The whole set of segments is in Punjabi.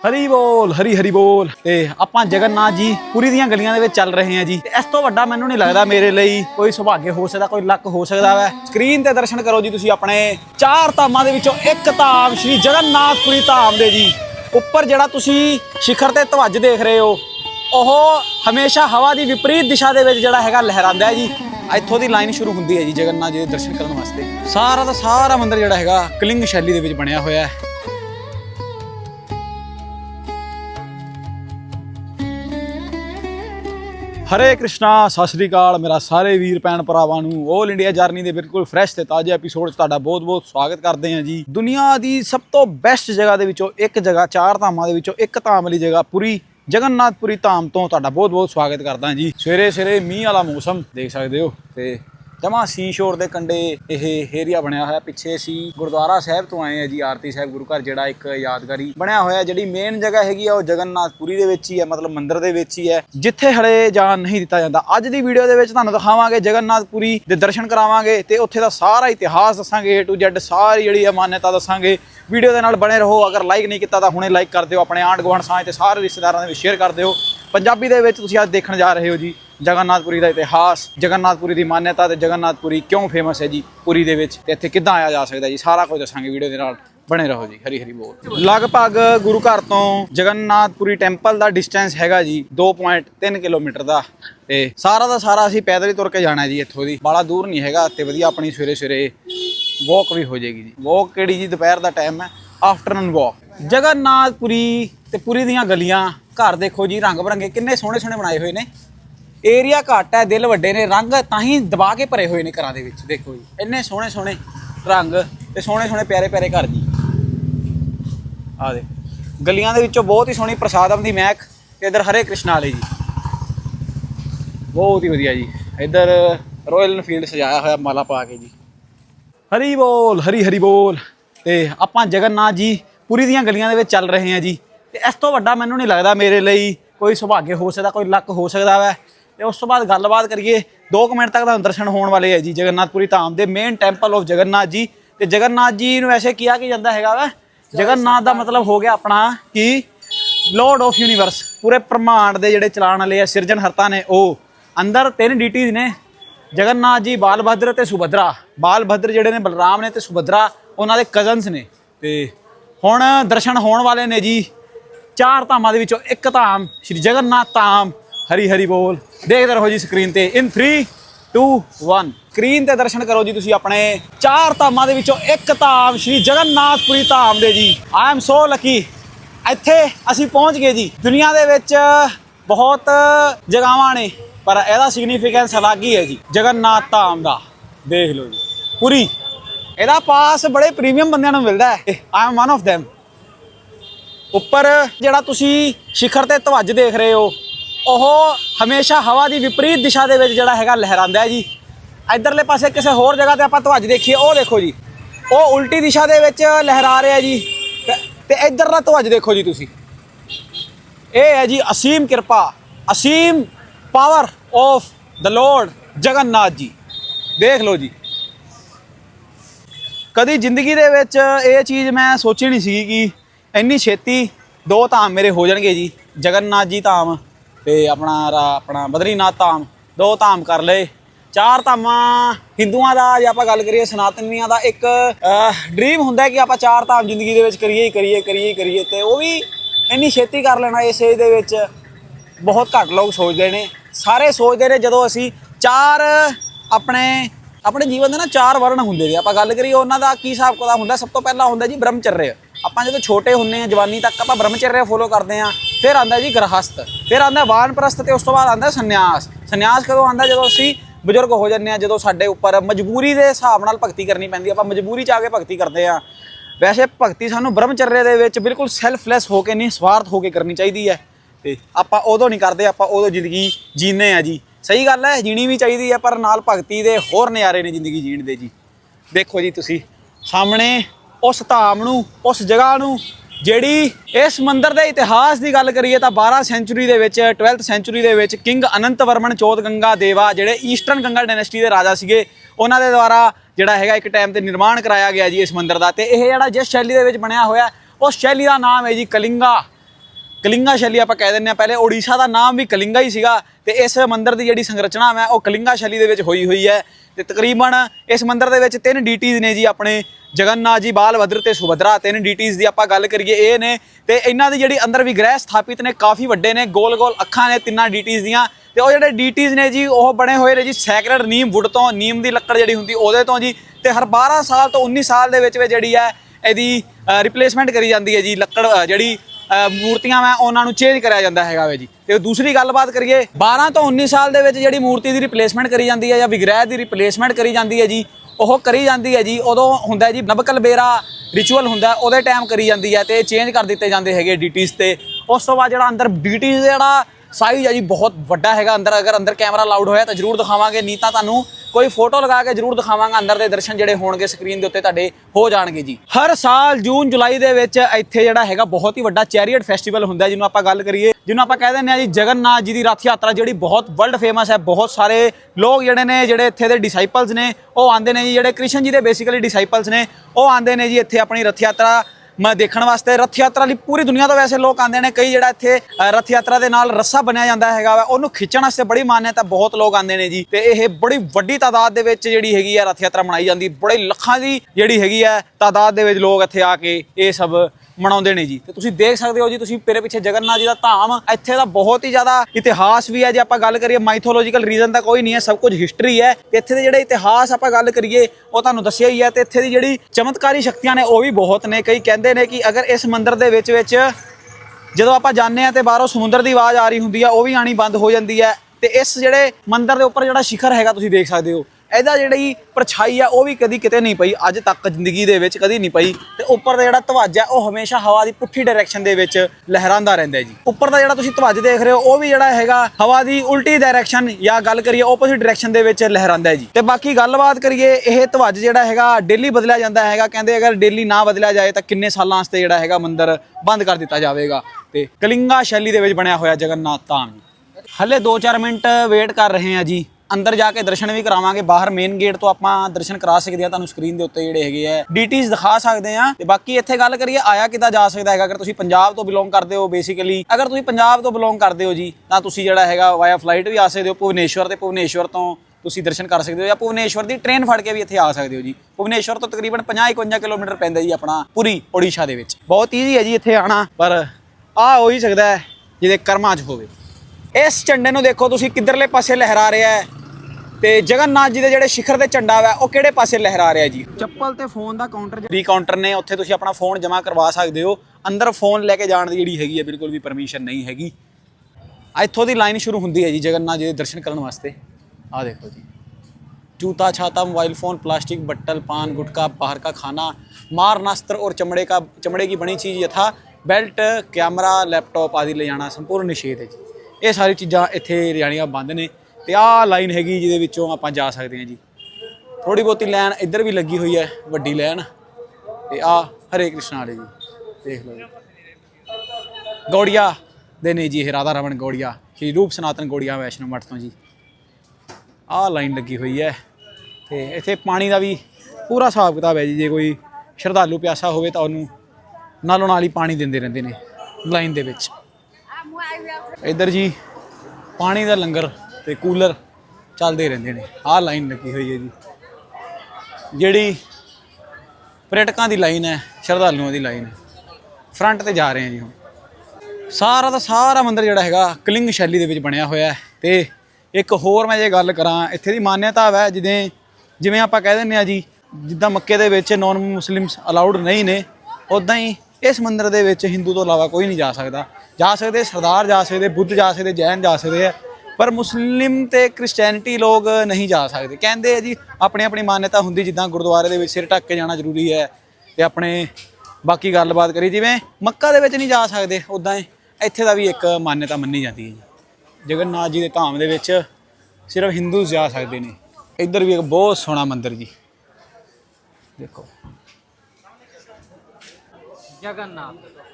ਹਰੀ ਬੋਲ, ਹਰੀ ਹਰੀ ਬੋਲ। ਤੇ ਆਪਾਂ ਜਗਨਨਾਥ ਜੀ ਪੁਰੀ ਦੀਆਂ ਗਲੀਆਂ ਦੇ ਵਿੱਚ ਚੱਲ ਰਹੇ ਹਾਂ ਜੀ। ਤੇ ਇਸ ਤੋਂ ਵੱਡਾ ਮੈਨੂੰ ਨਹੀਂ ਲੱਗਦਾ ਮੇਰੇ ਲਈ ਕੋਈ ਸੁਭਾਗੇ ਹੋ ਸਕਦਾ, ਕੋਈ ਲੱਕ ਹੋ ਸਕਦਾ ਵੈ। ਸਕਰੀਨ ਤੇ ਦਰਸ਼ਨ ਕਰੋ ਜੀ ਤੁਸੀਂ ਆਪਣੇ ਚਾਰ ਧਾਮਾਂ ਦੇ ਵਿੱਚੋਂ ਇੱਕ ਧਾਮ, ਸ਼੍ਰੀ ਜਗਨਨਾਥ ਪੁਰੀ ਧਾਮ ਦੇ ਜੀ। ਉੱਪਰ ਜਿਹੜਾ ਤੁਸੀਂ ਸਿਖਰ ਤੇ ਧਵਜ ਦੇਖ ਰਹੇ ਹੋ, ਉਹ ਹਮੇਸ਼ਾ ਹਵਾ ਦੀ ਵਿਪਰੀਤ ਦਿਸ਼ਾ ਦੇ ਵਿੱਚ ਜਿਹੜਾ ਹੈਗਾ ਲਹਿਰਾਂਦਾ ਹੈ ਜੀ। ਇੱਥੋਂ ਦੀ ਲਾਈਨ ਸ਼ੁਰੂ ਹੁੰਦੀ ਹੈ ਜੀ ਜਗਨਨਾਥ ਜੀ ਦੇ ਦਰਸ਼ਨ ਕਰਨ ਵਾਸਤੇ। ਸਾਰਾ ਦਾ ਸਾਰਾ ਮੰਦਿਰ ਜਿਹੜਾ ਹੈਗਾ ਕਲਿੰਗ ਸ਼ੈਲੀ ਦੇ ਵਿੱਚ ਬਣਿਆ ਹੋਇਆ ਹੈ। ਹਰੇ ਕ੍ਰਿਸ਼ਨਾ, ਸਤਿ ਸ੍ਰੀ ਅਕਾਲ ਮੇਰਾ ਸਾਰੇ ਵੀਰ, ਭੈਣ ਭਰਾਵਾਂ ਨੂੰ। 올 ਇੰਡੀਆ ਜਰਨੀ ਦੇ ਬਿਲਕੁਲ ਫਰੈਸ਼ ਤੇ ਤਾਜ਼ੇ ਐਪੀਸੋਡ 'ਚ ਤੁਹਾਡਾ ਬਹੁਤ-ਬਹੁਤ ਸਵਾਗਤ ਕਰਦੇ ਹਾਂ ਜੀ। ਦੁਨੀਆ ਦੀ ਸਭ ਤੋਂ ਬੈਸਟ ਜਗ੍ਹਾ ਦੇ ਵਿੱਚੋਂ ਇੱਕ ਜਗ੍ਹਾ, ਚਾਰ ਧਾਮਾਂ ਦੇ ਵਿੱਚੋਂ ਇੱਕ ਧਾਮ ਵਾਲੀ ਜਗ੍ਹਾ, ਪੁਰੀ ਜਗਨਨਾਥਪੁਰੀ ਧਾਮ ਤੋਂ ਤੁਹਾਡਾ ਬਹੁਤ-ਬਹੁਤ ਸਵਾਗਤ ਕਰਦਾ ਜੀ। ਸਵੇਰੇ ਸਵੇਰੇ ਮੀਂਹ ਵਾਲਾ ਮੌਸਮ, ਦੇਖ ਸਕਦੇ ਹੋ ਤੇ ਜਮਾ ਸੀਸ਼ੋਰ ਦੇ ਕੰਡੇ ਇਹ ਏਰੀਆ ਬਣਿਆ ਹੋਇਆ। ਪਿੱਛੇ ਅਸੀਂ ਗੁਰਦੁਆਰਾ ਸਾਹਿਬ ਤੋਂ ਆਏ ਆ ਜੀ, ਆਰਤੀ ਸਾਹਿਬ ਗੁਰੂ ਘਰ, ਜਿਹੜਾ ਇੱਕ ਯਾਦਗਾਰੀ ਬਣਿਆ ਹੋਇਆ। ਜਿਹੜੀ ਮੇਨ ਜਗ੍ਹਾ ਹੈਗੀ ਆ, ਉਹ ਜਗਨਨਾਥਪੁਰੀ ਦੇ ਵਿੱਚ ਹੀ ਹੈ ਮਤਲਬ ਮੰਦਿਰ ਦੇ ਵਿੱਚ ਹੀ ਹੈ ਜਿੱਥੇ ਹਲੇ ਜਾਣ ਨਹੀਂ ਦਿੱਤਾ ਜਾਂਦਾ। ਅੱਜ ਦੀ ਵੀਡੀਓ ਦੇ ਵਿੱਚ ਤੁਹਾਨੂੰ ਦਿਖਾਵਾਂਗੇ ਜਗਨਨਾਥਪੁਰੀ ਦੇ ਦਰਸ਼ਨ ਕਰਾਵਾਂਗੇ ਤੇ ਉੱਥੇ ਦਾ ਸਾਰਾ ਇਤਿਹਾਸ ਦੱਸਾਂਗੇ, A to Z ਸਾਰੀ ਜਿਹੜੀ ਹੈ ਮਾਨਤਾ ਦੱਸਾਂਗੇ। ਵੀਡੀਓ ਦੇ ਨਾਲ ਬਣੇ ਰਹੋ। ਅਗਰ ਲਾਈਕ ਨਹੀਂ ਕੀਤਾ ਤਾਂ ਹੁਣੇ ਲਾਈਕ ਕਰ ਦਿਓ, ਆਪਣੇ ਆਂਢ ਗੁਆਂਢ ਸਾਂਝ ਤੇ ਸਾਰੇ ਰਿਸ਼ਤੇਦਾਰਾਂ ਦੇ ਵਿੱਚ ਸ਼ੇਅਰ ਕਰ ਦਿਓ। ਪੰਜਾਬੀ ਦੇ ਵਿੱਚ ਤੁਸੀਂ ਅੱਜ ਦੇਖਣ ਜਾ ਰਹੇ ਹੋ ਜੀ। ਜਗਨਨਾਥਪੁਰੀ ਦਾ ਇਤਿਹਾਸ ਜਗਨਨਾਥਪੁਰੀ ਦੀ ਮਾਨਯਤਾ ਤੇ ਜਗਨਨਾਥਪੁਰੀ ਕਿਉਂ ਫੇਮਸ ਹੈ ਜੀ ਪੁਰੀ ਦੇ ਵਿੱਚ? ਤੇ ਇੱਥੇ ਕਿੱਦਾਂ ਆਇਆ ਜਾ ਸਕਦਾ ਜੀ? ਸਾਰਾ ਕੁਝ ਦੱਸਾਂਗੇ ਵੀਡੀਓ ਦੇ ਨਾਲ ਬਣੇ ਰਹੋ ਜੀ। ਹਰੀ ਹਰੀ ਬੋਲ। ਲਗਭਗ ਗੁਰੂ ਘਰ ਤੋਂ ਜਗਨਨਾਥਪੁਰੀ ਟੈਂਪਲ ਦਾ ਡਿਸਟੈਂਸ ਹੈਗਾ ਜੀ 2.3 ਕਿਲੋਮੀਟਰ ਦਾ। ਤੇ ਸਾਰਾ ਦਾ ਸਾਰਾ ਅਸੀਂ ਪੈਦਲ ਹੀ ਤੁਰ ਕੇ ਜਾਣਾ ਜੀ ਇੱਥੋਂ ਦੀ। ਬਾਲਾ ਦੂਰ ਨਹੀਂ ਹੈਗਾ ਤੇ ਵਧੀਆ ਆਪਣੀ ਸਵੇਰੇ ਸਵੇਰੇ ਵਾਕ ਵੀ ਹੋ ਜਾਏਗੀ ਜੀ। ਵਾਕ ਕਿਹੜੀ ਜੀ? ਦੁਪਹਿਰ ਦਾ ਟਾਈਮ ਹੈ ਆਫਟਰਨੂਨ ਵਾਕ ਜਗਨਨਾਥਪੁਰੀ ਤੇ ਪੁਰੀ ਦੀਆਂ ਗਲੀਆਂ ਘਰ ਦੇਖੋ ਜੀ, ਰੰਗ ਬਰੰਗੇ ਕਿੰਨੇ ਸੋਹਣੇ ਸੋਹਣੇ ਬਣਾਏ ਹੋਏ ਨੇ। ਏਰੀਆ ਘੱਟ ਹੈ, ਦਿਲ ਵੱਡੇ ਨੇ, ਰੰਗ ਤਾਂ ਹੀ ਦਬਾ ਕੇ ਭਰੇ ਹੋਏ ਨੇ ਘਰਾਂ ਦੇ ਵਿੱਚ, ਦੇਖੋ ਜੀ। ਇੰਨੇ ਸੋਹਣੇ ਸੋਹਣੇ ਰੰਗ ਤੇ ਸੋਹਣੇ ਸੋਹਣੇ ਪਿਆਰੇ ਪਿਆਰੇ ਘਰ ਜੀ। ਆ ਦੇ ਗਲੀਆਂ ਦੇ ਵਿੱਚੋਂ ਬਹੁਤ ਹੀ ਸੋਹਣੀ ਪ੍ਰਸਾਦਮ ਦੀ ਮਹਿਕ ਤੇ ਇਧਰ ਹਰੇ ਕ੍ਰਿਸ਼ਨ ਵਾਲੇ ਜੀ। ਬਹੁਤ ਹੀ ਵਧੀਆ ਜੀ। ਇਧਰ ਰਾਇਲ ਇਨਫੀਲਡ ਸਜਾਇਆ ਹੋਇਆ ਮਾਲਾ ਪਾ ਕੇ ਜੀ। ਹਰੀ ਬੋਲ, ਹਰੀ ਹਰੀ ਬੋਲ। ਤੇ ਆਪਾਂ ਜਗਨਨਾਥ ਜੀ ਪੁਰੀ ਦੀਆਂ ਗਲੀਆਂ ਦੇ ਵਿੱਚ ਚੱਲ ਰਹੇ ਹਾਂ ਜੀ। ਤੇ ਇਸ ਤੋਂ ਵੱਡਾ ਮੈਨੂੰ ਨਹੀਂ ਲੱਗਦਾ ਮੇਰੇ ਲਈ ਕੋਈ ਸੁਭਾਗੇ ਹੋ ਸਕਦਾ, ਕੋਈ ਲੱਕ ਹੋ ਸਕਦਾ ਵੈ। ਤੇ ਉਸ ਤੋਂ ਬਾਅਦ ਗੱਲਬਾਤ ਕਰੀਏ 2 ਮਿੰਟ ਤੱਕ ਤੁਹਾਨੂੰ ਦਰਸ਼ਨ ਹੋਣ ਵਾਲੇ ਹੈ ਜੀ ਜਗਨਨਾਥਪੁਰੀ ਧਾਮ ਦੇ ਮੇਨ ਟੈਂਪਲ ਆਫ ਜਗਨਨਾਥ ਜੀ। ਤੇ ਜਗਨਨਾਥ ਜੀ ਨੂੰ ਐਸੇ ਕਿਹਾ ਕਿ ਜਾਂਦਾ ਹੈਗਾ ਵਾ? ਜਗਨਨਾਥ ਦਾ ਮਤਲਬ ਹੋ ਗਿਆ ਆਪਣਾ ਕਿ ਲਾਰਡ ਆਫ ਯੂਨੀਵਰਸ ਪੂਰੇ ਬ੍ਰਹਮਾਂਡ ਦੇ ਜਿਹੜੇ ਚਲਾਉਣ ਵਾਲੇ ਆ, ਸਿਰਜਣ ਹਰਤਾ ਨੇ ਉਹ। ਅੰਦਰ ਤਿੰਨ ਡੀਟੀਜ਼ ਨੇ ਜਗਨਨਾਥ ਜੀ ਬਾਲ ਬਾਲਭਦਰ ਤੇ ਸੁਭਦਰਾ। ਬਾਲ ਬਾਲਭਦਰ ਜਿਹੜੇ ਨੇ ਬਲਰਾਮ ਨੇ ਤੇ ਸੁਭਦਰਾ, ਉਹਨਾਂ ਦੇ ਕਜ਼ਨਸ ਨੇ। ਤੇ ਹੁਣ ਦਰਸ਼ਨ ਹੋਣ ਵਾਲੇ ਨੇ ਜੀ, ਚਾਰ ਧਾਮਾਂ ਦੇ ਵਿੱਚੋਂ ਇੱਕ ਧਾਮ, ਸ਼੍ਰੀ ਜਗਨਨਾਥ ਧਾਮ ਹਰੀ ਹਰੀ ਬੋਲ। ਦੇਖਦੇ ਰਹੋ ਜੀ ਸਕਰੀਨ ਤੇ। ਇਨ 3 2 1 ਸਕਰੀਨ ਤੇ ਦਰਸ਼ਨ ਕਰੋ ਜੀ ਤੁਸੀਂ ਆਪਣੇ ਚਾਰ ਧਾਮਾਂ ਦੇ ਵਿੱਚੋਂ ਇੱਕ ਧਾਮ, ਸ਼੍ਰੀ ਜਗਨਨਾਥਪੁਰੀ ਧਾਮ ਦੇ ਜੀ। ਆਈ ਐਮ ਸੋ ਲੱਕੀ ਇੱਥੇ ਅਸੀਂ ਪਹੁੰਚ ਗਏ ਜੀ। ਦੁਨੀਆ ਦੇ ਵਿੱਚ ਬਹੁਤ ਜਗਾਵਾਂ ਨੇ, ਪਰ ਇਹਦਾ ਸਿਗਨੀਫੀਕੈਂਸ ਅਲੱਗ ਹੀ ਹੈ ਜੀ। ਜਗਨਨਾਥ ਧਾਮ ਦਾ। ਦੇਖ ਲਓ ਜੀ। ਪੂਰੀ। ਇਹਦਾ ਪਾਸ ਬੜੇ ਪ੍ਰੀਮੀਅਮ ਬੰਦਿਆਂ ਨੂੰ ਮਿਲਦਾ ਹੈ। I am one of them ਉੱਪਰ ਜਿਹੜਾ ਤੁਸੀਂ ਸਿਖਰ ਤੇ ਧਵਜ ਦੇਖ ਰਹੇ ਹੋ ਉਹ ਹਮੇਸ਼ਾ ਹਵਾ ਦੀ ਵਿਪਰੀਤ ਦਿਸ਼ਾ ਦੇ ਵਿੱਚ ਜਿਹੜਾ ਹੈਗਾ ਲਹਿਰਾਂਦਾ ਹੈ ਜੀ। ਇਧਰਲੇ ਪਾਸੇ ਕਿਸੇ ਹੋਰ ਜਗ੍ਹਾ ਤੇ ਆਪਾਂ ਧਵਜ ਦੇਖੀਏ, ਉਹ ਦੇਖੋ ਜੀ। ਉਹ ਉਲਟੀ ਦਿਸ਼ਾ ਦੇ ਵਿੱਚ ਲਹਿਰਾ ਰਿਹਾ ਜੀ। ਤੇ- ਤੇ ਇਧਰਲਾ ਧਵਜ ਦੇਖੋ ਜੀ ਤੁਸੀਂ। ਇਹ ਹੈ ਜੀ ਅਸੀਮ ਕਿਰਪਾ, ਅਸੀਮ power of the lord Jagannath ji. ਦੇਖ ਲਓ ਜੀ। ਕਦੀ ਜ਼ਿੰਦਗੀ ਦੇ ਵਿੱਚ ਇਹ ਚੀਜ਼ ਮੈਂ ਸੋਚੀ ਨਹੀਂ ਸੀ ਕਿ ਇੰਨੀ ਛੇਤੀ ਦੋ ਧਾਮ ਮੇਰੇ ਹੋ ਜਾਣਗੇ ਜੀ, ਜਗਨਨਾਥ ਜੀ ਧਾਮ। ਤੇ ਆਪਣਾ ਰਾ- ਆਪਣਾ ਬਦਰੀਨਾਥ ਧਾਮ, ਦੋ ਧਾਮ ਕਰ ਲਏ। ਚਾਰ ਧਾਮਾਂ ਹਿੰਦੂਆਂ ਦਾ, ਜੇ ਆਪਾਂ ਗੱਲ ਕਰੀਏ ਸਨਾਤਨੀਆਂ ਦਾ, ਇੱਕ ਡ੍ਰੀਮ ਹੁੰਦਾ ਹੈ ਕਿ ਆਪਾਂ ਚਾਰ ਧਾਮ ਜ਼ਿੰਦਗੀ ਦੇ ਵਿੱਚ ਕਰੀਏ ਹੀ ਕਰੀਏ ਕਰੀਏ ਹੀ ਕਰੀਏ, ਤੇ ਉਹ ਵੀ ਇੰਨੀ ਛੇਤੀ ਕਰ ਲੈਣਾ ਇਸ ਏਜ ਦੇ ਵਿੱਚ। ਬਹੁਤ ਘੱਟ ਲੋਕ ਸੋਚਦੇ ਨੇ। ਸਾਰੇ ਸੋਚਦੇ ਨੇ ਜਦੋਂ ਅਸੀਂ ਚਾਰ ਆਪਣੇ ਆਪਣੇ ਜੀਵਨ ਦੇ ਨਾ ਚਾਰ ਵਰਣ ਹੁੰਦੇ ਨੇ। ਆਪਾਂ ਗੱਲ ਕਰੀਏ ਉਹਨਾਂ ਦਾ ਕੀ ਹਿਸਾਬ ਕਿਤਾਬ ਹੁੰਦਾ। ਸਭ ਤੋਂ ਪਹਿਲਾਂ ਹੁੰਦਾ ਜੀ ਬ੍ਰਹਮਚਰਯ। ਆਪਾਂ ਜਦੋਂ ਛੋਟੇ ਹੁੰਨੇ ਆ ਜਵਾਨੀ ਤੱਕ ਆਪਾਂ ਬ੍ਰਹਮਚਰਯ ਫੋਲੋ ਕਰਦੇ ਆ ਫਿਰ ਆਂਦਾ ਜੀ ਗ੍ਰਹਸਥ, ਫਿਰ ਆਂਦਾ ਵਾਨਪ੍ਰਸਥ ਤੇ ਉਸ ਤੋਂ ਬਾਅਦ ਆਂਦਾ ਸੰਨਿਆਸ। ਸੰਨਿਆਸ ਕਦੋਂ ਆਂਦਾ? ਜਦੋਂ ਅਸੀਂ ਬਜ਼ੁਰਗ ਹੋ ਜੰਨੇ ਆ ਜਦੋਂ ਸਾਡੇ ਉੱਪਰ ਮਜਬੂਰੀ ਦੇ ਹਿਸਾਬ ਨਾਲ ਭਗਤੀ ਕਰਨੀ ਪੈਂਦੀ ਆਪਾਂ ਮਜਬੂਰੀ ਚ ਆ ਕੇ ਭਗਤੀ ਕਰਦੇ ਆ ਵੈਸੇ ਭਗਤੀ ਸਾਨੂੰ ਬ੍ਰਹਮਚਰਯ ਦੇ ਵਿੱਚ ਬਿਲਕੁਲ ਸੈਲਫਲੈਸ ਹੋ ਕੇ ਨਹੀਂ, ਸਵਾਰਥ ਹੋ ਕੇ ਕਰਨੀ ਚਾਹੀਦੀ ਹੈ। ਤੇ ਆਪਾਂ ਉਦੋਂ ਨਹੀਂ ਕਰਦੇ, ਆਪਾਂ ਉਦੋਂ ਜ਼ਿੰਦਗੀ ਜੀਨੇ ਆ ਜੀ। ਸਹੀ ਗੱਲ ਹੈ, ਜੀਣੀ ਵੀ ਚਾਹੀਦੀ ਹੈ, ਪਰ ਨਾਲ ਭਗਤੀ ਦੇ ਹੋਰ ਨਿਆਰੇ ਨੇ ਜ਼ਿੰਦਗੀ ਜੀਣ ਦੇ ਜੀ। ਦੇਖੋ ਜੀ ਤੁਸੀਂ, ਸਾਹਮਣੇ ਉਸ ਧਾਮ ਨੂੰ, ਉਸ ਜਗ੍ਹਾ ਨੂੰ ਜਿਹੜੀ ਇਸ ਮੰਦਿਰ ਦੇ ਇਤਿਹਾਸ ਦੀ ਗੱਲ ਕਰੀਏ ਤਾਂ 12 ਸੈਂਚੁਰੀ ਦੇ ਵਿੱਚ 12th ਸੈਂਚੁਰੀ ਦੇ ਵਿੱਚ ਕਿੰਗ ਅਨੰਤ ਵਰਮਨ, ਚੌਥ ਗੰਗਾ ਦੇਵਾ, ਜਿਹੜੇ ਈਸਟਰਨ ਗੰਗਾ ਡਾਇਨੈਸਟੀ ਦੇ ਰਾਜਾ ਸੀਗੇ, ਉਹਨਾਂ ਦੇ ਦੁਆਰਾ ਜਿਹੜਾ ਹੈਗਾ ਇੱਕ ਟਾਈਮ ਤੇ ਨਿਰਮਾਣ ਕਰਾਇਆ ਗਿਆ ਜੀ ਇਸ ਮੰਦਿਰ ਦਾ। ਤੇ ਇਹ ਜਿਹੜਾ ਜਿਸ ਸ਼ੈਲੀ ਦੇ ਵਿੱਚ ਬਣਿਆ ਹੋਇਆ, ਉਸ ਸ਼ੈਲੀ ਦਾ ਨਾਮ ਹੈ ਜੀ ਕਲਿੰਗਾ। ਕਲਿੰਗਾ ਸ਼ੈਲੀ ਆਪਾਂ ਕਹਿ ਦਿੰਦੇ ਆ ਪਹਿਲੇ ਓਡੀਸ਼ਾ ਦਾ ਨਾਮ ਵੀ ਕਲਿੰਗਾ ਹੀ ਸੀਗਾ ਤੇ ਇਸ ਮੰਦਿਰ ਦੀ ਜਿਹੜੀ ਸੰਰਚਨਾ ਹੈ ਉਹ ਕਲਿੰਗਾ ਸ਼ੈਲੀ ਦੇ ਵਿੱਚ ਹੋਈ ਹੋਈ ਹੈ। ਤੇ ਤਕਰੀਬਨ ਇਸ ਮੰਦਿਰ ਦੇ ਵਿੱਚ ਤਿੰਨ ਡੀਟੀਜ਼ ਨੇ ਜੀ ਆਪਣੇ ਜਗਨਨਾਥ ਜੀ ਬਾਲਭਦਰ ਤੇ ਸੁਭਦਰਾ ਤਿੰਨ ਡੀਟੀਜ਼ ਦੀ ਆਪਾਂ ਗੱਲ ਕਰੀਏ, ਇਹ ਨੇ ਤੇ ਇਹਨਾਂ ਦੀ ਜਿਹੜੀ ਅੰਦਰ ਵਿਗ੍ਰਹਿ ਸਥਾਪਿਤ ਨੇ, ਕਾਫੀ ਵੱਡੇ ਨੇ ਗੋਲ ਗੋਲ ਅੱਖਾਂ ਨੇ ਤਿੰਨਾਂ ਡੀਟੀਜ਼ ਦੀਆਂ। ਤੇ ਉਹ ਜਿਹੜੇ ਡੀਟੀਜ਼ ਨੇ ਜੀ, ਉਹ ਬਣੇ ਹੋਏ ਨੇ ਜੀ ਸੈਕਰਡ ਨੀਮ ਵੁੱਡ ਤੋਂ, ਨੀਮ ਦੀ ਲੱਕੜ ਜਿਹੜੀ ਹੁੰਦੀ ਉਹਦੇ ਤੋਂ ਜੀ। ਤੇ ਹਰ 12 ਸਾਲ ਤੋਂ 19 ਸਾਲ ਦੇ ਵਿੱਚ ਵਿੱਚ ਜਿਹੜੀ ਹੈ, ਇਹਦੀ ਰਿਪਲੇਸਮੈਂਟ ਕਰੀ ਜਾਂਦੀ ਹੈ ਜੀ ਲੱਕੜ ਜਿਹੜੀ ਮੂਰਤੀਆਂ ਵਾ, ਉਹਨਾਂ ਨੂੰ ਚੇਂਜ ਕਰਿਆ ਜਾਂਦਾ ਹੈਗਾ ਵੇ ਜੀ। ਤੇ ਦੂਸਰੀ ਗੱਲਬਾਤ ਕਰੀਏ 12 ਤੋਂ 19 ਸਾਲ ਦੇ ਵਿੱਚ ਜਿਹੜੀ ਮੂਰਤੀ ਦੀ ਰਿਪਲੇਸਮੈਂਟ ਕਰੀ ਜਾਂਦੀ ਹੈ ਜਾਂ ਵਿਗ੍ਰਹਿ ਦੀ ਰਿਪਲੇਸਮੈਂਟ ਕਰੀ ਜਾਂਦੀ ਹੈ ਜੀ ਉਹ ਕਰੀ ਜਾਂਦੀ ਹੈ ਜੀ, ਉਦੋਂ ਹੁੰਦਾ ਜੀ, ਨਬਕਲ ਬੇਰਾ ਰਿਚੁਅਲ ਹੁੰਦਾ ਉਹਦੇ ਟਾਈਮ ਕਰੀ ਜਾਂਦੀ ਹੈ ਤੇ ਚੇਂਜ ਕਰ ਦਿੱਤੇ ਜਾਂਦੇ ਹੈਗੇ ਡੀਟੀਜ਼ ਤੇ। ਉਸ ਤੋਂ ਬਾਅਦ ਜਿਹੜਾ ਅੰਦਰ ਡੀਟੀਜ਼ ਜਿਹੜਾ ਸਾਈਜ਼ ਹੈ ਜੀ, ਬਹੁਤ ਵੱਡਾ ਹੈਗਾ। ਅੰਦਰ ਅਗਰ ਅੰਦਰ ਕੈਮਰਾ ਲਾਊਡ ਹੋਇਆ ਤਾਂ ਜਰੂਰ ਦਿਖਾਵਾਂਗੇ, ਨਹੀਂ ਤਾਂ ਤੁਹਾਨੂੰ ਕੋਈ ਫੋਟੋ ਲਗਾ ਕੇ ਜਰੂਰ ਦਿਖਾਵਾਂਗਾ। ਅੰਦਰ ਦੇ ਦਰਸ਼ਨ ਜਿਹੜੇ ਹੋਣਗੇ ਸਕਰੀਨ ਦੇ ਉੱਤੇ ਤੁਹਾਡੇ ਹੋ ਜਾਣਗੇ ਜੀ। ਹਰ ਸਾਲ ਜੂਨ ਜੁਲਾਈ ਦੇ ਵਿੱਚ ਇੱਥੇ ਜਿਹੜਾ ਹੈਗਾ ਬਹੁਤ ਹੀ ਵੱਡਾ ਚੈਰੀਅਟ ਫੈਸਟੀਵਲ ਹੁੰਦਾ ਜਿਹਨੂੰ ਆਪਾਂ ਗੱਲ ਕਰੀਏ ਜਿਹਨੂੰ ਆਪਾਂ ਕਹਿ ਦਿੰਦੇ ਆ ਜੀ ਜਗਨਨਾਥ ਜੀ ਦੀ ਰਥ ਯਾਤਰਾ, ਜਿਹੜੀ ਬਹੁਤ ਵਰਲਡ ਫੇਮਸ ਹੈ, ਬਹੁਤ ਸਾਰੇ ਲੋਕ ਜਿਹੜੇ ਨੇ, ਜਿਹੜੇ ਇੱਥੇ ਦੇ ਡਿਸਾਈਪਲਸ ਨੇ, ਉਹ ਆਉਂਦੇ ਨੇ ਜੀ, ਜਿਹੜੇ ਕ੍ਰਿਸ਼ਨ ਜੀ ਦੇ ਬੇਸਿਕਲੀ ਡਿਸਾਈਪਲਸ ਨੇ, ਉਹ ਆਉਂਦੇ ਨੇ ਜੀ ਇੱਥੇ ਆਪਣੀ ਰਥ ਯਾਤਰਾ, ਮੈਂ, ਦੇਖਣ ਵਾਸਤੇ। ਰਥ ਯਾਤਰਾ ਲਈ ਪੂਰੀ ਦੁਨੀਆ ਤੋਂ ਵੈਸੇ ਲੋਕ ਆਉਂਦੇ ਨੇ, ਕਈ ਜਿਹੜਾ ਇੱਥੇ ਰੱਥ ਯਾਤਰਾ ਦੇ ਨਾਲ ਰੱਸਾ ਬਣਿਆ ਜਾਂਦਾ ਹੈਗਾ ਵਾ, ਉਹਨੂੰ ਖਿੱਚਣ ਵਾਸਤੇ ਬੜੀ ਮਾਨਤਾ ਬਹੁਤ ਲੋਕ ਆਉਂਦੇ ਨੇ ਜੀ। ਤੇ ਇਹ ਬੜੀ ਵੱਡੀ ਤਾਦਾਦ ਦੇ ਵਿੱਚ ਜਿਹੜੀ ਹੈਗੀ ਆ ਰਥ ਯਾਤਰਾ ਮਨਾਈ ਜਾਂਦੀ, ਬੜੇ ਲੱਖਾਂ ਦੀ ਜਿਹੜੀ ਹੈਗੀ ਆ ਤਾਦਾਦ ਦੇ ਵਿੱਚ ਲੋਕ ਇੱਥੇ ਆ ਕੇ ਇਹ ਸਭ ਮਨਾਉਂਦੇ ਨੇ ਜੀ। ਤੇ ਤੁਸੀਂ ਦੇਖ ਸਕਦੇ ਹੋ ਜੀ, ਤੁਸੀਂ ਮੇਰੇ ਪਿੱਛੇ ਜਗਨਨਾਥ ਜੀ ਦਾ ਧਾਮ, ਇੱਥੇ ਦਾ ਬਹੁਤ ਹੀ ਜ਼ਿਆਦਾ ਇਤਿਹਾਸ ਵੀ ਹੈ ਜੇ ਆਪਾਂ ਗੱਲ ਕਰੀਏ ਮਾਈਥੋਲੋਜੀਕਲ ਰੀਜ਼ਨ ਦਾ ਕੋਈ ਨਹੀਂ ਹੈ, ਸਭ ਕੁਝ ਹਿਸਟਰੀ ਹੈ। ਤੇ ਇੱਥੇ ਦੇ ਜਿਹੜੇ ਇਤਿਹਾਸ ਆਪਾਂ ਗੱਲ ਕਰੀਏ, ਉਹ ਤੁਹਾਨੂੰ ਦੱਸਿਆ ਹੀ ਹੈ। ਤੇ ਇੱਥੇ ਦੀ ਜਿਹੜੀ ਚਮਤਕਾਰੀ ਸ਼ਕਤੀਆਂ ਨੇ, ਉਹ ਵੀ ਬਹੁਤ ਨੇ। ਕਈ ਕਹਿੰਦੇ ਨੇ ਕਿ ਅਗਰ ਇਸ ਮੰਦਿਰ ਦੇ ਵਿੱਚ ਵਿੱਚ ਜਦੋਂ ਆਪਾਂ ਜਾਂਦੇ ਆ ਤੇ ਬਾਹਰੋਂ ਸਮੁੰਦਰ ਦੀ ਆਵਾਜ਼ ਆ ਰਹੀ ਹੁੰਦੀ ਆ, ਉਹ ਵੀ ਆਣੀ ਬੰਦ ਹੋ ਜਾਂਦੀ ਹੈ। ਤੇ ਇਸ ਜਿਹੜੇ ਮੰਦਿਰ ਦੇ ਉੱਪਰ ਜਿਹੜਾ ਸ਼ਿਖਰ ਹੈਗਾ, ਤੁਸੀਂ ਦੇਖ ਸਕਦੇ ਹੋ। ਇਹਦਾ ਜਿਹੜੀ ਪਰਛਾਈ ਆ, ਉਹ ਵੀ ਕਦੀ ਕਿਤੇ ਨਹੀਂ ਪਈ। ਅੱਜ ਤੱਕ ਜ਼ਿੰਦਗੀ ਦੇ ਵਿੱਚ ਕਦੀ ਨਹੀਂ ਪਈ। ਤੇ ਉੱਪਰ ਦਾ ਜਿਹੜਾ ਧਵਜ ਹੈ ਉਹ ਹਮੇਸ਼ਾ ਹਵਾ ਦੀ ਪੁੱਠੀ ਡਾਇਰੈਕਸ਼ਨ ਦੇ ਵਿੱਚ ਲਹਿਰਾਂਦਾ ਰਹਿੰਦਾ ਜੀ। ਉੱਪਰ ਦਾ ਜਿਹੜਾ ਤੁਸੀਂ ਧਵਜ ਦੇਖ ਰਹੇ ਹੋ, ਉਹ ਵੀ ਜਿਹੜਾ ਹੈਗਾ, ਹਵਾ ਦੀ ਉਲਟੀ ਡਾਇਰੈਕਸ਼ਨ ਜਾਂ ਗੱਲ ਕਰੀਏ ਆਪੋਜ਼ਿਟ ਡਾਇਰੈਕਸ਼ਨ ਦੇ ਵਿੱਚ ਲਹਿਰਾਂਦਾ ਜੀ। ਤੇ ਬਾਕੀ ਗੱਲਬਾਤ ਕਰੀਏ, ਇਹ ਧਵਜ ਜਿਹੜਾ ਹੈਗਾ ਡੇਲੀ ਬਦਲਿਆ ਜਾਂਦਾ ਹੈਗਾ। ਕਹਿੰਦੇ ਅਗਰ ਡੇਲੀ ਨਾ ਬਦਲਿਆ ਜਾਏ, ਤਾਂ ਕਿੰਨੇ ਸਾਲਾਂ ਵਾਸਤੇ ਜਿਹੜਾ ਹੈਗਾ ਮੰਦਿਰ ਬੰਦ ਕਰ ਦਿੱਤਾ ਜਾਵੇਗਾ। ਤੇ ਕਲਿੰਗਾ ਸ਼ੈਲੀ ਦੇ ਵਿੱਚ ਬਣਿਆ ਹੋਇਆ ਜਗਨਨਾਥ ਧਾਮ ਜੀ। ਹਲੇ 2-4 ਮਿੰਟ ਵੇਟ ਕਰ ਰਹੇ ਹਾਂ ਜੀ। ਅੰਦਰ ਜਾ ਕੇ ਦਰਸ਼ਨ ਵੀ ਕਰਾਵਾਂਗੇ। ਬਾਹਰ ਮੇਨ ਗੇਟ ਤੋਂ ਆਪਾਂ ਦਰਸ਼ਨ ਕਰਾ ਸਕਦੇ ਆ ਤੁਹਾਨੂੰ ਸਕਰੀਨ ਦੇ ਉੱਤੇ ਜਿਹੜੇ ਹੈਗੇ ਆ। ਡੀਟੀਜ਼ ਦਿਖਾ ਸਕਦੇ ਆ ਤੇ ਬਾਕੀ ਇੱਥੇ ਗੱਲ ਕਰੀਏ, ਆਇਆ ਕਿੱਦਾਂ ਜਾ ਸਕਦਾ ਹੈਗਾ? ਅਗਰ ਤੁਸੀਂ ਪੰਜਾਬ ਤੋਂ ਬਿਲੋਂਗ ਕਰਦੇ ਹੋ ਬੇਸਿਕਲੀ ਅਗਰ ਤੁਸੀਂ ਪੰਜਾਬ ਤੋਂ ਬਿਲੋਂਗ ਕਰਦੇ ਹੋ ਜੀ, ਤਾਂ ਤੁਸੀਂ ਜਿਹੜਾ ਹੈਗਾ ਵਾਇਆ ਫਲਾਈਟ ਵੀ ਆ ਸਕਦੇ ਹੋ। ਭੁਵਨੇਸ਼ਵਰ ਤੇ ਭੁਵਨੇਸ਼ਵਰ ਤੋਂ ਤੁਸੀਂ ਦਰਸ਼ਨ ਕਰ ਸਕਦੇ ਹੋ। ਜਾਂ ਭੁਵਨੇਸ਼ਵਰ ਦੀ ਟ੍ਰੇਨ ਫੜ ਕੇ ਵੀ ਇੱਥੇ ਆ ਸਕਦੇ ਹੋ ਜੀ। ਭੁਵਨੇਸ਼ਵਰ ਤੋਂ ਤਕਰੀਬਨ 50-51 ਕਿਲੋਮੀਟਰ ਪੈਂਦਾ ਜੀ ਆਪਣਾ, ਪੂਰੀ ਓਡੀਸ਼ਾ ਦੇ ਵਿੱਚ। ਬਹੁਤ ਈਜ਼ੀ ਹੈ ਜੀ ਇੱਥੇ ਆਣਾ ਪਰ ਆ ਹੋ ਹੀ ਸਕਦਾ ਜਿਹਦੇ ਕਰਮਾਂ 'ਚ ਹੋਵੇ। ਇਸ ਝੰਡੇ ਨੂੰ ਦੇਖੋ ਤੁਸੀਂ ਕਿੱਧਰਲੇ ਪਾਸੇ ਲਹਿਰਾ ਰਿਹਾ ਹੈ ਤੇ ਜਗਨਨਾਥ ਜੀ ਦੇ ਜਿਹੜੇ ਸਿਖਰ ਤੇ ਝੰਡਾ ਵਾ ਉਹ ਕਿਹੜੇ ਪਾਸੇ ਲਹਿਰਾ ਰਿਹਾ ਜੀ ਚੱਪਲ ਤੇ ਫੋਨ ਦਾ ਕਾਊਂਟਰ ਵੀ ਕਾਊਂਟਰ ਨੇ ਉੱਥੇ ਤੁਸੀਂ ਆਪਣਾ ਫੋਨ ਜਮ੍ਹਾਂ ਕਰਵਾ ਸਕਦੇ ਹੋ ਅੰਦਰ ਫੋਨ ਲੈ ਕੇ ਜਾਣ ਦੀ ਜਿਹੜੀ ਹੈਗੀ ਹੈ ਬਿਲਕੁਲ ਵੀ ਪਰਮਿਸ਼ਨ ਨਹੀਂ ਹੈਗੀ ਇੱਥੋਂ ਦੀ ਲਾਈਨ ਸ਼ੁਰੂ ਹੁੰਦੀ ਹੈ ਜੀ ਜਗਨਨਾਥ ਜੀ ਦੇ ਦਰਸ਼ਨ ਕਰਨ ਵਾਸਤੇ ਆਹ ਦੇਖੋ ਜੀ जूता छाता मोबाइल फ़ोन प्लास्टिक बट्टल पान गुटखा बाहर का खाना मारनास्त्र और चमड़े का चमड़े की बनी चीज़ यथा बेल्ट कैमरा लैपटॉप आदि ले जाना ਸੰਪੂਰਨ ਨਿਸ਼ੇਧ ਹੈ ਜੀ ਇਹ ਸਾਰੀ ਚੀਜ਼ਾਂ ਇੱਥੇ ਲਿਜਾਣੀਆਂ ਬੰਦ ਨੇ ਤੇ ਆਹ ਲਾਈਨ ਹੈਗੀ ਜਿਹਦੇ ਵਿੱਚੋਂ ਆਪਾਂ ਜਾ ਸਕਦੇ ਹਾਂ ਜੀ। ਥੋੜੀ ਬਹੁਤੀ ਲਾਈਨ ਇੱਧਰ ਵੀ ਲੱਗੀ ਹੋਈ ਹੈ, ਵੱਡੀ ਲਾਈਨ। ਤੇ ਆ ਹਰੇ ਕ੍ਰਿਸ਼ਨ ਵਾਲੇ ਜੀ, ਦੇਖ ਲਓ ਜੀ। ਗੌੜੀਆ ਦੇ ਨੇ ਜੀ ਇਹ ਰਾਧਾ ਰਮਨ ਗੌੜੀਆ, ਸ਼੍ਰੀ ਰੂਪ ਸਨਾਤਨ ਗੌੜੀਆ ਵੈਸ਼ਨੋ ਮਠ ਤੋਂ ਜੀ। ਆਹ ਲਾਈਨ ਲੱਗੀ ਹੋਈ ਹੈ ਤੇ ਇੱਥੇ ਪਾਣੀ ਦਾ ਵੀ ਪੂਰਾ ਹਿਸਾਬ ਕਿਤਾਬ ਹੈ ਜੀ, ਜੇ ਕੋਈ ਸ਼ਰਧਾਲੂ ਪਿਆਸਾ ਹੋਵੇ ਤਾਂ ਉਹਨੂੰ ਨਾਲੋਂ ਨਾਲ ਹੀ ਪਾਣੀ ਦਿੰਦੇ ਰਹਿੰਦੇ ਨੇ ਲਾਈਨ ਦੇ ਵਿੱਚ। ਇੱਧਰ ਜੀ, ਪਾਣੀ ਦਾ ਲੰਗਰ ਤੇ ਕੂਲਰ ਚੱਲਦੇ ਰਹਿੰਦੇ ਨੇ। ਆਹ ਲਾਈਨ ਲੱਗੀ ਹੋਈ ਹੈ ਜੀ। ਜਿਹੜੀ ਪਰਯਟਕਾਂ ਦੀ ਲਾਈਨ ਹੈ, ਸ਼ਰਧਾਲੂਆਂ ਦੀ ਲਾਈਨ ਹੈ। ਫਰੰਟ ਤੇ ਜਾ ਰਹੇ ਹਾਂ ਜੀ ਹੁਣ। ਸਾਰਾ ਦਾ ਸਾਰਾ ਮੰਦਿਰ ਜਿਹੜਾ ਹੈਗਾ, ਕਲਿੰਗ ਸ਼ੈਲੀ ਦੇ ਵਿੱਚ ਬਣਿਆ ਹੋਇਆ ਹੈ ਤੇ ਇੱਕ ਹੋਰ ਮੈਂ ਜੇ ਗੱਲ ਕਰਾਂ, ਇੱਥੇ ਦੀ ਮਾਨਯਤਾ ਹੈ ਜਿਵੇਂ ਜਿਵੇਂ ਆਪਾਂ ਕਹਿ ਦਿੰਦੇ ਆ ਜੀ, ਜਿੱਦਾਂ ਮੱਕੇ ਦੇ ਵਿੱਚ ਨਾਨ ਮੁਸਲਿਮਸ ਅਲਾਉਡ ਨਹੀਂ ਨੇ ਉਦਾਂ ਹੀ ਇਸ ਮੰਦਿਰ ਦੇ ਵਿੱਚ ਹਿੰਦੂ ਤੋਂ ਇਲਾਵਾ ਕੋਈ ਨਹੀਂ ਜਾ ਸਕਦਾ। ਜਾ ਸਕਦੇ, ਸਰਦਾਰ ਜਾ ਸਕਦੇ, ਬੁੱਧ ਜਾ ਸਕਦੇ, ਜੈਨ ਜਾ ਸਕਦੇ ਆ, ਪਰ ਮੁਸਲਿਮ ਤੇ ਕ੍ਰਿਸਚੀਅਨਿਟੀ ਲੋਕ ਨਹੀਂ ਜਾ ਸਕਦੇ। ਕਹਿੰਦੇ ਆ ਜੀ, ਆਪਣੀ ਆਪਣੀ ਮਾਨਤਾ ਹੁੰਦੀ ਜਿੱਦਾਂ ਗੁਰਦੁਆਰੇ ਦੇ ਵਿੱਚ ਸਿਰ ਢੱਕ ਕੇ ਜਾਣਾ ਜ਼ਰੂਰੀ ਹੈ ਤੇ ਆਪਣੇ ਬਾਕੀ ਗੱਲਬਾਤ ਕਰੀ। ਜਿਵੇਂ ਮੱਕਾ ਦੇ ਵਿੱਚ ਨਹੀਂ ਜਾ ਸਕਦੇ ਉਦਾਂ ਹੀ ਇੱਥੇ ਦਾ ਵੀ ਇੱਕ ਮਾਨਤਾ ਮੰਨੀ ਜਾਂਦੀ ਹੈ ਜੀ। ਜਗਨਨਾਥ ਜੀ ਦੇ ਧਾਮ ਦੇ ਵਿੱਚ ਸਿਰਫ ਹਿੰਦੂ ਜਾ ਸਕਦੇ ਨੇ। ਇੱਧਰ ਵੀ ਇੱਕ ਬਹੁਤ ਸੋਹਣਾ ਮੰਦਿਰ ਜੀ। ਦੇਖੋ। ਜਗਨਨਾਥ।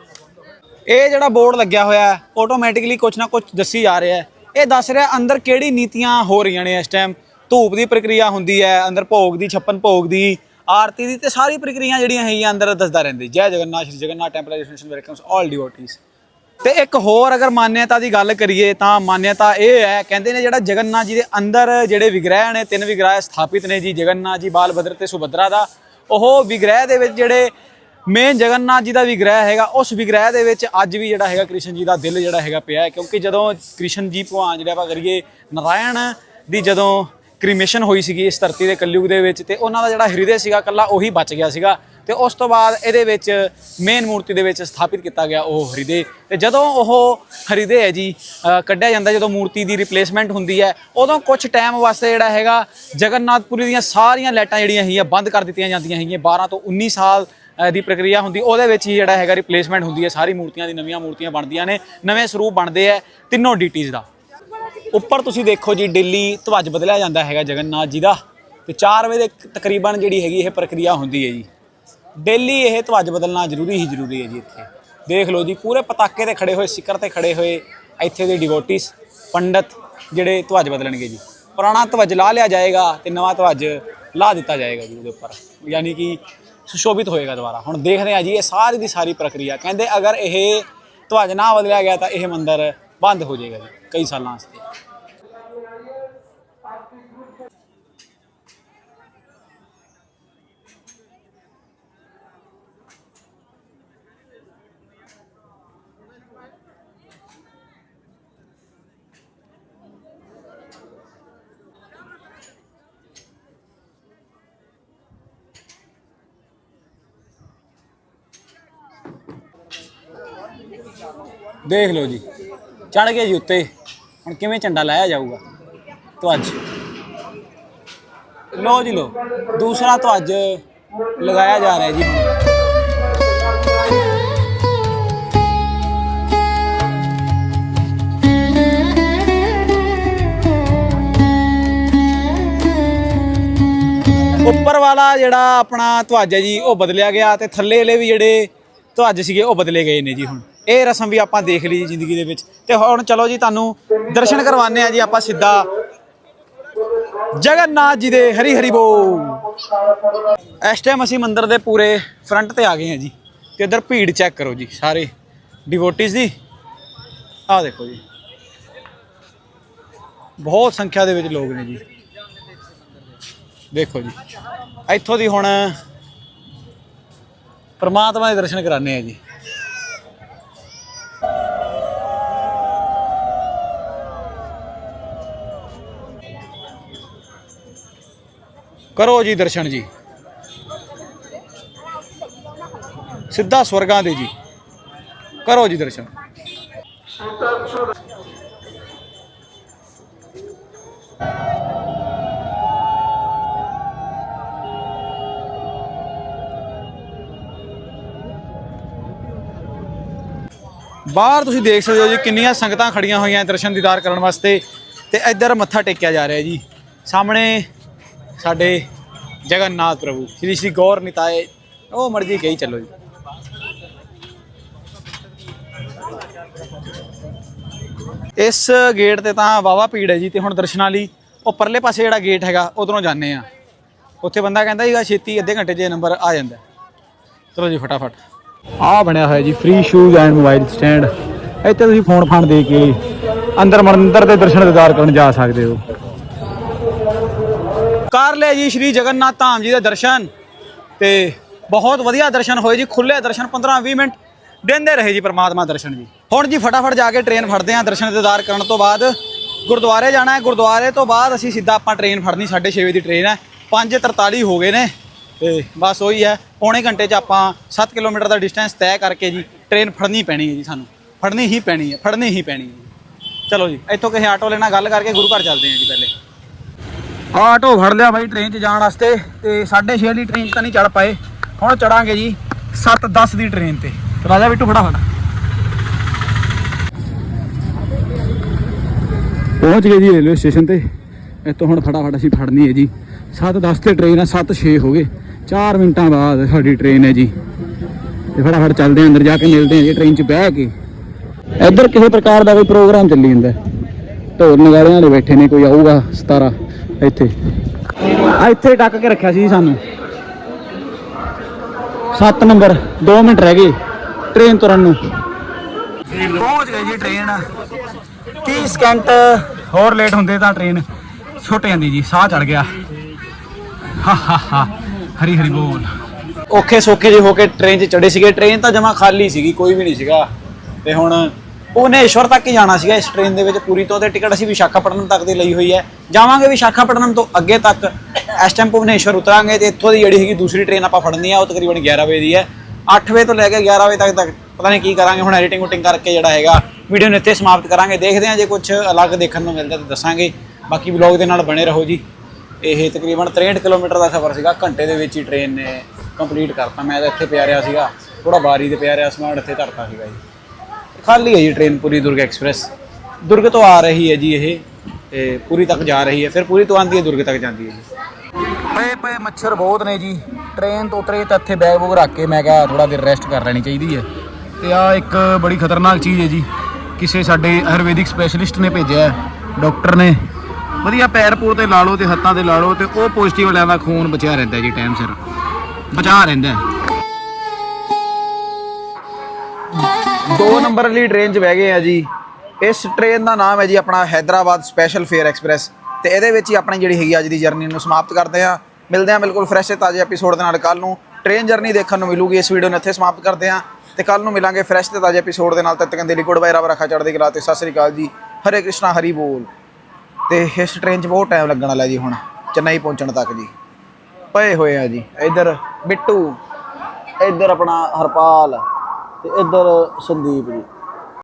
ਇਹ ਜਿਹੜਾ ਬੋਰਡ ਲੱਗਿਆ ਹੋਇਆ ਹੈ ਆਟੋਮੈਟਿਕਲੀ ਕੁਝ ਨਾ ਕੁਝ ਦੱਸੀ ਜਾ ਰਿਹਾ ਹੈ। ਇਹ ਦੱਸ ਰਿਹਾ ਅੰਦਰ ਕਿਹੜੀ ਨੀਤੀਆਂ ਹੋ ਰਹੀਆਂ ਨੇ ਇਸ ਟਾਈਮ ਧੂਪ ਦੀ ਪ੍ਰਕਿਰਿਆ ਹੁੰਦੀ ਹੈ, ਅੰਦਰ ਭੋਗ ਦੀ ਛੱਪਨ ਭੋਗ ਦੀ, ਆਰਤੀ ਦੀ ਤੇ ਸਾਰੀ ਪ੍ਰਕਿਰਿਆ ਜਿਹੜੀਆਂ ਹੈਗੀਆਂ ਅੰਦਰ ਦੱਸਦਾ ਰਹਿੰਦੇ। ਜੈ Jagannath, Shri Jagannath temple association welcomes all devotees ਤੇ ਇੱਕ ਹੋਰ ਅਗਰ ਮਾਨਿਅਤਾ ਦੀ ਗੱਲ ਕਰੀਏ ਤਾਂ ਮਾਨਿਅਤਾ ਇਹ ਹੈ, ਕਹਿੰਦੇ ਨੇ ਜਿਹੜਾ ਜਗਨਨਾਥ ਜੀ ਦੇ ਅੰਦਰ ਜਿਹੜੇ ਵਿਗ੍ਰਹਿ ਨੇ, ਤਿੰਨ ਵਿਗ੍ਰਹਿ ਸਥਾਪਿਤ ਨੇ ਜੀ, ਜਗਨਨਾਥ ਜੀ ਬਾਲਭਦਰ ਤੇ ਸੁਭਦਰਾ ਦਾ, ਉਹ ਵਿਗ੍ਰਹਿ ਦੇ ਵਿੱਚ ਜਿਹੜੇ ਮੇਨ ਜਗਨਨਾਥ ਜੀ ਦਾ ਵਿਗ੍ਰਹਿ ਹੈਗਾ, ਉਸ ਵਿਗ੍ਰਹਿ ਦੇ ਵਿੱਚ ਅੱਜ ਵੀ ਜਿਹੜਾ ਹੈਗਾ ਕ੍ਰਿਸ਼ਨ ਜੀ ਦਾ ਦਿਲ ਜਿਹੜਾ ਹੈਗਾ ਪਿਆ ਹੈ, ਕਿਉਂਕਿ ਜਦੋਂ ਕ੍ਰਿਸ਼ਨ ਜੀ ਭਗਵਾਨ ਜਿਹੜਾ ਆਪਾਂ ਕਰੀਏ ਨਾਰਾਇਣ ਦੀ ਜਦੋਂ ਕ੍ਰੀਮੇਸ਼ਨ ਹੋਈ ਸੀਗੀ ਇਸ ਧਰਤੀ ਦੇ ਕਲਯੁਗ ਦੇ ਵਿੱਚ, ਤੇ ਉਹਨਾਂ ਦਾ ਜਿਹੜਾ ਹਿਰਦੇ ਸੀਗਾ ਕੱਲਾ ਉਹੀ ਬਚ ਗਿਆ ਸੀਗਾ, ਤੇ ਉਸ ਤੋਂ ਬਾਅਦ ਇਹਦੇ ਵਿੱਚ ਮੇਨ ਮੂਰਤੀ ਦੇ ਵਿੱਚ ਸਥਾਪਿਤ ਕੀਤਾ ਗਿਆ ਉਹ ਹਰਿਦੇ। ਤੇ ਜਦੋਂ ਉਹ ਹਰਿਦੇ ਹੈ ਜੀ ਕੱਢਿਆ ਜਾਂਦਾ ਜਦੋਂ ਮੂਰਤੀ ਦੀ ਰਿਪਲੇਸਮੈਂਟ ਹੁੰਦੀ ਹੈ, ਉਦੋਂ ਕੁਝ ਟਾਈਮ ਵਾਸਤੇ ਜਿਹੜਾ ਹੈਗਾ ਜਗਨਨਾਥਪੁਰੀ ਦੀਆਂ ਸਾਰੀਆਂ ਲਾਈਟਾਂ ਜਿਹੜੀਆਂ ਹੈਗੀਆਂ ਬੰਦ ਕਰ ਦਿੱਤੀਆਂ ਜਾਂਦੀਆਂ ਹੈਗੀਆਂ 12 ਤੋਂ 19 ਸਾਲ ਦੀ ਪ੍ਰਕਿਰਿਆ ਹੁੰਦੀ, ਉਹਦੇ ਵਿੱਚ ਹੀ ਜਿਹੜਾ ਹੈਗਾ ਰਿਪਲੇਸਮੈਂਟ ਹੁੰਦੀ ਹੈ, ਸਾਰੀ ਮੂਰਤੀਆਂ ਦੀ ਨਵੀਆਂ ਮੂਰਤੀਆਂ ਬਣਦੀਆਂ ਨੇ, ਨਵੇਂ ਸਰੂਪ ਬਣਦੇ ਆ ਤਿੰਨੋਂ ਡੀਟੀਜ਼ ਦਾ। ਉੱਪਰ ਤੁਸੀਂ ਦੇਖੋ ਜੀ, ਦਿੱਲੀ ਧਵਜ ਬਦਲਿਆ ਜਾਂਦਾ ਹੈਗਾ ਜਗਨਨਾਥ ਜੀ ਦਾ, ਤੇ 4 ਵਜੇ ਦੇ ਤਕਰੀਬਨ ਜਿਹੜੀ ਹੈਗੀ ਇਹ ਪ੍ਰਕਿਰਿਆ ਹੁੰਦੀ ਹੈ ਜੀ। ਡੇਲੀ ਇਹ ਧਵਜ ਬਦਲਣਾ ਜ਼ਰੂਰੀ ਹੀ ਜ਼ਰੂਰੀ ਹੈ ਜੀ ਇੱਥੇ। ਦੇਖ ਲਓ ਜੀ, ਪੂਰੇ ਪਤਾਕੇ ਤੇ ਖੜੇ ਹੋਏ ਸਿਖਰ ਤੇ ਖੜੇ ਹੋਏ ਇੱਥੇ ਦੇ ਡਿਵੋਟਿਸ ਪੰਡਤ ਜਿਹੜੇ ਧਵਜ ਬਦਲਣਗੇ ਜੀ। ਪੁਰਾਣਾ ਧਵਜ ਲਾ ਲਿਆ ਜਾਏਗਾ ਤੇ ਨਵਾਂ ਧਵਜ ਲਾ ਦਿੱਤਾ ਜਾਏਗਾ ਜੀ ਉਹਦੇ ਉੱਪਰ। ਯਾਨੀ ਕਿ ਸੁਸ਼ੋਭਿਤ ਹੋਏਗਾ ਦੁਬਾਰਾ। ਹੁਣ ਦੇਖਦੇ ਹਾਂ ਜੀ, ਇਹ ਸਾਰੀ ਦੀ ਸਾਰੀ ਪ੍ਰਕਿਰਿਆ। ਕਹਿੰਦੇ ਅਗਰ ਇਹ ਧਵਜ ਨਾ ਬਦਲਿਆ ਗਿਆ ਤਾਂ ਇਹ ਮੰਦਿਰ ਬੰਦ ਹੋ ਜਾਏਗਾ ਜੀ, ਕਈ ਸਾਲਾਂ ਵਾਸਤੇ। ਦੇਖ ਲਓ ਜੀ। ਚੜ ਗਏ ਜੀ ਉੱਤੇ। ਹੁਣ ਕਿਵੇਂ ਝੰਡਾ ਲਾਇਆ ਜਾਊਗਾ? ਧਵਜ ਲੋ ਜੀ ਲੋ ਦੂਸਰਾ ਧਵਜ ਲਗਾਇਆ ਜਾ ਰਿਹਾ ਜੀ। ਹੁਣ ਉੱਪਰ ਵਾਲਾ ਜਿਹੜਾ ਆਪਣਾ ਧਵਜ ਹੈ ਜੀ, ਉਹ ਬਦਲਿਆ ਗਿਆ ਤੇ ਥੱਲੇ ਵਾਲੇ ਵੀ ਜਿਹੜੇ ਧਵਜ ਸੀਗੇ, ਉਹ ਬਦਲੇ ਗਏ ਨੇ ਜੀ ਹੁਣ। ਇਹ ਰਸਮ ਵੀ ਆਪਾਂ ਦੇਖ ਲਈ ਜ਼ਿੰਦਗੀ ਦੇ ਵਿੱਚ। ਤੇ ਹੁਣ ਚਲੋ ਜੀ, ਤੁਹਾਨੂੰ ਦਰਸ਼ਨ ਕਰਵਾਉਂਦੇ ਆ ਜੀ ਆਪਾਂ ਸਿੱਧਾ। ਜਗਨਨਾਥ ਜੀ ਦੇ ਹਰੀ ਹਰੀ ਬੋਲ ਇਸ ਟਾਈਮ ਅਸੀਂ ਮੰਦਿਰ ਦੇ ਪੂਰੇ ਫਰੰਟ ਤੇ ਆ ਗਏ ਹਾਂ ਜੀ। ਤੇ ਇੱਧਰ ਭੀੜ ਚੈੱਕ ਕਰੋ ਜੀ, ਸਾਰੇ ਡਿਵੋਟਿਸ ਦੀ। ਆਹ ਦੇਖੋ ਜੀ। ਬਹੁਤ ਸੰਖਿਆ ਦੇ ਵਿੱਚ ਲੋਕ ਨੇ ਜੀ। ਦੇਖੋ ਜੀ। ਇੱਥੋਂ ਦੀ ਹੁਣ ਪਰਮਾਤਮਾ ਦੇ ਦਰਸ਼ਨ ਕਰਾਣੇ ਆ ਜੀ। ਕਰੋ ਜੀ ਦਰਸ਼ਨ ਜੀ। ਸਿੱਧਾ ਸਵਰਗਾਂ ਦੇ ਜੀ। ਕਰੋ ਜੀ ਦਰਸ਼ਨ। ਬਾਹਰ ਤੁਸੀਂ ਦੇਖ ਸਕਦੇ ਹੋ ਜੀ, ਕਿੰਨੀਆਂ ਸੰਗਤਾਂ ਖੜੀਆਂ ਹੋਈਆਂ ਦਰਸ਼ਨ ਦੀਦਾਰ ਕਰਨ ਵਾਸਤੇ ਤੇ ਇੱਧਰ ਮੱਥਾ ਟੇਕਿਆ ਜਾ ਰਿਹਾ ਜੀ। ਸਾਹਮਣੇ ਸਾਡੇ ਜਗਨਨਾਥ ਪ੍ਰਭੂ, ਸ਼੍ਰੀ ਸ਼੍ਰੀ ਗੌਰ ਨਿਤਾਏ, ਉਹ ਮਰਜ਼ੀ ਕਹੀ ਚੱਲੋ ਜੀ। ਇਸ ਗੇਟ ਤੇ ਤਾਂ ਵਾਵਾ ਭੀੜ ਹੈ ਜੀ, ਤੇ ਹੁਣ ਦਰਸ਼ਨਾਂ ਲਈ ਉਹ ਪਰਲੇ ਪਾਸੇ ਜਿਹੜਾ ਗੇਟ ਹੈਗਾ, ਉਧਰੋਂ ਜਾਂਦੇ ਆ ਉੱਥੇ ਬੰਦਾ ਕਹਿੰਦਾ ਸੀਗਾ, ਛੇਤੀ ਅੱਧੇ ਘੰਟੇ 'ਚ ਨੰਬਰ ਆ ਜਾਂਦਾ। ਚਲੋ ਜੀ, ਫਟਾਫਟ। ਆ ਬਣਿਆ ਹੋਇਆ ਜੀ free shoes and mobile stand ਇੱਥੇ ਤੁਸੀਂ ਫੋਨ ਫਾਨ ਦੇ ਕੇ ਅੰਦਰ ਮੰਦਰ ਦੇ ਦਰਸ਼ਨ ਦੀਦਾਰ ਕਰਨ ਜਾ ਸਕਦੇ ਹੋ। ਕਰ ਲਿਆ ਜੀ ਸ਼੍ਰੀ ਜਗਨਨਾਥ ਧਾਮ ਜੀ ਦੇ ਦਰਸ਼ਨ ਤੇ ਬਹੁਤ ਵਧੀਆ ਦਰਸ਼ਨ ਹੋਏ ਜੀ ਖੁੱਲੇ ਦਰਸ਼ਨ 15 20 ਮਿੰਟ, ਦਿੰਦੇ ਰਹੇ ਜੀ ਪ੍ਰਮਾਤਮਾ ਦਰਸ਼ਨ ਜੀ। ਹੁਣ ਜੀ ਫਟਾਫਟ ਜਾ ਕੇ ਟ੍ਰੇਨ ਫੜਦੇ ਆਂ ਦਰਸ਼ਨ ਦੀਦਾਰ ਕਰਨ ਤੋਂ ਬਾਅਦ ਗੁਰਦੁਆਰੇ ਜਾਣਾ ਹੈ, ਗੁਰਦੁਆਰੇ ਤੋਂ ਬਾਅਦ ਅਸੀਂ ਸਿੱਧਾ ਆਪਾਂ ਟ੍ਰੇਨ ਫੜਨੀ 6:30 ਵਜੇ ਦੀ ਟ੍ਰੇਨ ਹੈ 5:43 ਹੋ ਗਏ ਨੇ ਤੇ ਬਸ ਉਹੀ ਹੈ, ਪੌਣੇ ਘੰਟੇ 'ਚ ਆਪਾਂ 7 ਕਿਲੋਮੀਟਰ ਦਾ ਡਿਸਟੈਂਸ ਤੈਅ ਕਰਕੇ ਜੀ ਟ੍ਰੇਨ ਫੜਨੀ ਪੈਣੀ ਹੈ ਜੀ ਸਾਨੂੰ, ਫੜਨੀ ਹੀ ਪੈਣੀ ਹੈ, ਫੜਨੀ ਹੀ ਪੈਣੀ ਹੈ ਜੀ। ਚਲੋ ਜੀ, ਇੱਥੋਂ ਕਿਸੇ ਆਟੋ ਵਾਲੇ ਨਾਲ ਗੱਲ ਕਰਕੇ ਗੁਰੂ ਘਰ ਚੱਲਦੇ ਹਾਂ ਜੀ ਪਹਿਲੇ। ਆਟੋ ਫੜ ਲਿਆ ਬਾਈ ਟ੍ਰੇਨ 'ਚ ਜਾਣ ਵਾਸਤੇ ਤੇ 6:30 ਦੀ ਟ੍ਰੇਨ 'ਚ ਤਾਂ ਨਹੀਂ ਚੜ ਪਾਏ। ਹੁਣ ਚੜਾਂਗੇ ਜੀ 7:10 ਦੀ ਟ੍ਰੇਨ ਤੇ। ਰਾਜਾ ਬਿੱਟੂ ਫਟਾਫਟ ਪਹੁੰਚ ਗਏ ਜੀ ਰੇਲਵੇ ਸਟੇਸ਼ਨ ਤੇ। ਇੱਥੋਂ ਹੁਣ ਫਟਾਫਟ ਅਸੀਂ ਫੜਨੀ ਹੈ ਜੀ। 7:10 ਤੇ ਟ੍ਰੇਨ ਹੈ 7:06 ਹੋ ਗਏ। 4 ਮਿੰਟਾਂ ਬਾਅਦ ਸਾਡੀ ਟ੍ਰੇਨ ਹੈ ਜੀ। ਤੇ ਫਟਾਫਟ ਚੱਲਦੇ ਹਾਂ, ਅੰਦਰ ਜਾ ਕੇ ਮਿਲਦੇ ਹਾਂ ਜੀ ਟ੍ਰੇਨ 'ਚ ਬਹਿ ਕੇ। ਇੱਧਰ ਕਿਸੇ ਪ੍ਰਕਾਰ ਦਾ ਕੋਈ ਪ੍ਰੋਗਰਾਮ ਚੱਲੀ ਜਾਂਦਾ। ਹੈ। ਢੋਲ ਨਗਾਰਿਆਂ ਵਾਲੇ ਬੈਠੇ ਨੇ, ਕੋਈ ਆਊਗਾ 17 ਇੱਥੇ। ਇੱਥੇ ਟੱਕ ਕੇ ਰੱਖਿਆ ਸੀ ਸਾਨੂੰ। 7 ਨੰਬਰ 2 ਮਿੰਟ ਰਹਿ ਗਏ ਟ੍ਰੇਨ ਤੁਰਨ ਨੂੰ। ਪਹੁੰਚ ਗਈ ਜੀ ਟ੍ਰੇਨ 30 ਸਕਿੰਟ ਹੋਰ ਲੇਟ ਹੁੰਦੇ ਤਾਂ ਟ੍ਰੇਨ ਛੁੱਟ ਜਾਂਦੀ ਜੀ, ਸਾਹ ਚੜ ਗਿਆ। ਹਾ ਹਾ ਹਾ, ਹਰੀ ਹਰੀ ਬੋਲ। ਔਖੇ ਸੌਖੇ ਜੇ ਹੋ ਕੇ ਟ੍ਰੇਨ 'ਚ ਚੜੇ ਸੀਗੇ। ਟ੍ਰੇਨ ਤਾਂ ਜਮਾ ਖਾਲੀ ਸੀਗੀ, ਕੋਈ ਵੀ ਨਹੀਂ ਸੀਗਾ। ਤੇ ਹੁਣ ਭੁਵਨੇਸ਼ਵਰ ਤੱਕ ਹੀ ਜਾਣਾ ਸੀਗਾ ਇਸ ਟ੍ਰੇਨ ਦੇ ਵਿੱਚ ਪੂਰੀ ਤੋਂ, ਤੇ ਟਿਕਟ ਅਸੀਂ ਵਿਸ਼ਾਖਾਪਟਨਮ ਤੱਕ ਦੀ ਲਈ ਹੋਈ ਹੈ। ਜਾਵਾਂਗੇ ਵਿਸ਼ਾਖਾਪਟਨਮ ਤੋਂ ਅੱਗੇ ਤੱਕ, ਇਸ ਟਾਈਮ ਭੁਵਨੇਸ਼ਵਰ ਉਤਰਾਂਗੇ ਤੇ ਇੱਥੋਂ ਦੀ ਜਿਹੜੀ ਹੈਗੀ ਦੂਸਰੀ ਟ੍ਰੇਨ ਆਪਾਂ ਫੜਨੀ ਆ, ਉਹ ਤਕਰੀਬਨ 11 ਵਜੇ ਦੀ ਹੈ। 8 ਵਜੇ ਤੋਂ ਲੈ ਕੇ 11 ਵਜੇ ਤੱਕ ਤੱਕ, ਪਤਾ ਨਹੀਂ ਕੀ ਕਰਾਂਗੇ, ਹੁਣ ਐਡੀਟਿੰਗ ਉਟਿੰਗ ਕਰਕੇ ਜਿਹੜਾ ਹੈਗਾ ਵੀਡੀਓ ਨੂੰ ਇੱਥੇ ਸਮਾਪਤ ਕਰਾਂਗੇ। ਦੇਖਦੇ ਹਾਂ ਜੇ ਕੁਝ ਅਲੱਗ ਦੇਖਣ ਨੂੰ ਮਿਲਦਾ ਤਾਂ ਦੱਸਾਂਗੇ। ਬਾਕੀ ਵਲੌਗ ਦੇ ਨਾਲ ਬਣੇ ਰਹੋ ਜੀ। ਇਹ ਤਕਰੀਬਨ 63 ਕਿਲੋਮੀਟਰ ਦਾ ਸਫ਼ਰ ਸੀਗਾ, ਘੰਟੇ ਦੇ ਵਿੱਚ ਹੀ ਟ੍ਰੇਨ ਨੇ ਕੰਪਲੀਟ ਕਰਤਾ। ਮੈਂ ਤਾਂ ਇੱਥੇ ਪਿਆ ਰਿਹਾ ਸੀਗਾ ਥੋੜਾ ਬਾਰੀ ਤੇ ਪਿਆ ਰਿਹਾ, ਸਮਾਨ ਇੱਥੇ ਧਰਤਾ ਸੀਗਾ ਜੀ। ਖਾਲੀ ਹੈ ਜੀ ਟ੍ਰੇਨ ਪੂਰੀ ਦੁਰਗ ਐਕਸਪ੍ਰੈਸ ਦੁਰਗ ਤੋਂ ਆ ਰਹੀ ਹੈ ਜੀ ਇਹ, ਤੇ ਪੂਰੀ ਤੱਕ ਜਾ ਰਹੀ ਹੈ। ਫਿਰ ਪੂਰੀ ਤੋਂ ਆਂਦੀ ਹੈ, ਦੁਰਗ ਤੱਕ ਜਾਂਦੀ ਹੈ ਜੀ। ਪਏ ਪਏ ਮੱਛਰ ਬਹੁਤ ਨੇ ਜੀ। ਟ੍ਰੇਨ ਤੋਂ ਉਤਰੇ ਤਾਂ ਇੱਥੇ ਬੈਗ ਬੁਗ ਰੱਖ ਕੇ ਮੈਂ ਕਿਹਾ ਥੋੜਾ ਦੇਰ ਰੈਸਟ ਕਰ ਲੈਣੀ ਚਾਹੀਦੀ ਹੈ। ਤੇ ਆ ਇੱਕ ਬੜੀ ਖਤਰਨਾਕ ਚੀਜ਼ ਹੈ ਜੀ। ਕਿਸੇ ਸਾਡੇ ਆਯੁਰਵੈਦਿਕ ਸਪੈਸ਼ਲਿਸਟ ਨੇ ਭੇਜਿਆ ਹੈ ਡਾਕਟਰ ਨੇ। ਵਧੀਆ ਪੈਰ ਪੂਰ ਤੇ ਲਾ ਲਓ ਤੇ ਹੱਥਾਂ ਤੇ ਲਾ ਲਓ ਤੇ ਉਹ ਪੋਜ਼ਿਟਿਵ ਵਾਲਿਆਂ ਦਾ ਖੂਨ ਬਚਿਆ ਰਹਿੰਦਾ ਜੀ ਟਾਈਮ ਸਿਰ। ਬਚਾ ਰਹਿੰਦਾ ਹੈ। ਦੋ ਨੰਬਰ ਵਾਲੀ ਟ੍ਰੇਨ 'ਚ ਬਹਿ ਗਏ ਆ ਜੀ। ਇਸ ਟ੍ਰੇਨ ਦਾ ਨਾਮ ਹੈ ਜੀ ਆਪਣਾ ਹੈਦਰਾਬਾਦ ਸਪੈਸ਼ਲ ਫੇਅਰ ਐਕਸਪ੍ਰੈਸ ਤੇ ਇਹਦੇ ਵਿੱਚ ਹੀ ਆਪਣੀ ਜਿਹੜੀ ਹੈਗੀ ਅੱਜ ਦੀ ਜਰਨੀ ਨੂੰ ਸਮਾਪਤ ਕਰਦੇ ਆ ਮਿਲਦੇ ਆ ਬਿਲਕੁਲ ਫਰੈਸ਼ ਤੇ ਤਾਜ਼ੇ ਐਪੀਸੋਡ ਦੇ ਨਾਲ ਕੱਲ ਨੂੰ। ਟ੍ਰੇਨ ਜਰਨੀ ਦੇਖਣ ਨੂੰ ਮਿਲੂਗੀ ਇਸ ਵੀਡੀਓ ਨੂੰ ਇੱਥੇ ਸਮਾਪਤ ਕਰਦੇ ਆ ਤੇ ਕੱਲ ਨੂੰ ਮਿਲਾਂਗੇ ਫਰੈਸ਼ ਤੇ ਤਾਜ਼ੇ ਐਪੀਸੋਡ ਦੇ ਨਾਲ। ਤਦ ਤੱਕ ਦੇ ਲਈ ਗੁੱਡ ਬਾਏ ਰੱਬ ਰੱਖਾ ਚੜ੍ਹਦੀ ਕਲਾ ਤੇ ਸਤਿ ਸ੍ਰੀ ਅਕਾਲ ਜੀ। ਹਰੇ ਕ੍ਰਿਸ਼ਨਾ, ਹਰੀ ਬੋਲ। ਤੇ ਇਸ ਟ੍ਰੇਨ 'ਚ ਬਹੁਤ ਟਾਈਮ ਲੱਗਣ ਵਾਲਾ ਜੀ ਹੁਣ, ਚੇਨਈ ਪਹੁੰਚਣ ਤੱਕ ਜੀ। ਪਏ ਹੋਏ ਆ ਜੀ। ਇੱਧਰ ਬਿੱਟੂ, ਇੱਧਰ ਆਪਣਾ ਹਰਪਾਲ। ਤੇ ਇੱਧਰ ਸੰਦੀਪ ਜੀ।